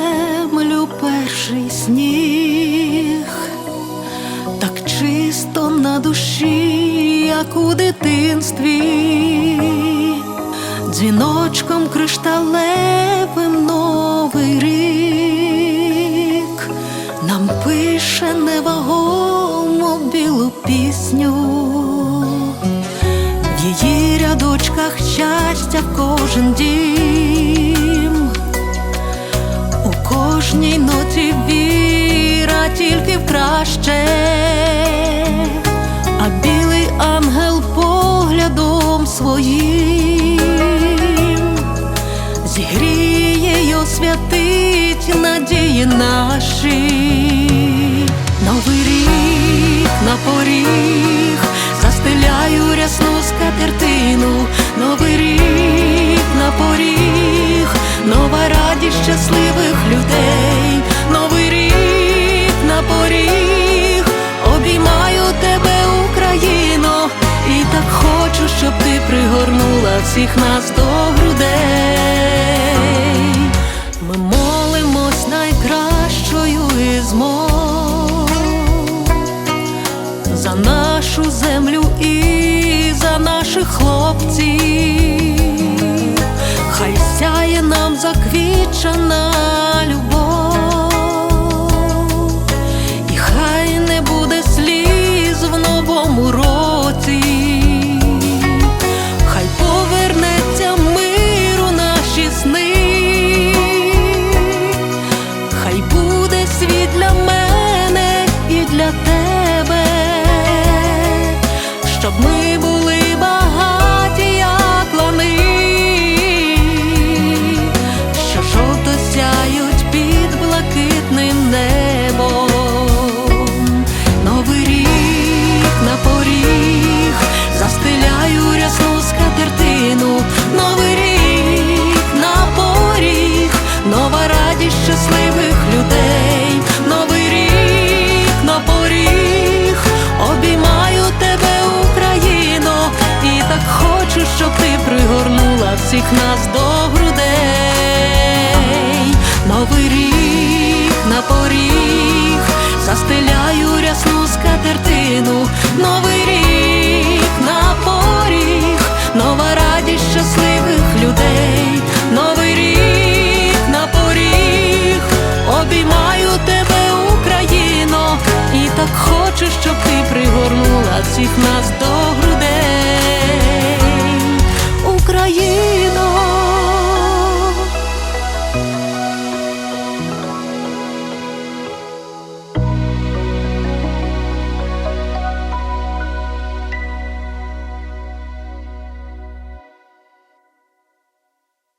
землю перший сніг, так чисто на душі, як у дитинстві, дзвіночком кришталевим новий рік. Нам пише невагому білу пісню, в її рядочках щастя кожен день кожній ноті віра тільки в краще, а білий ангел поглядом своїм зігріє й освятить надії наші. Пригорнула всіх нас до грудей. Ми молимось найкращою із мов за нашу землю і за наших хлопців, хай сяє нам заквічена всіх нас до грудей. Новий рік на поріг, застеляю рясну скатертину, новий рік на поріг, нова радість щасливих людей, новий рік на поріг, обіймаю тебе, Україно, і так хочу, щоб ти пригорнула всіх нас до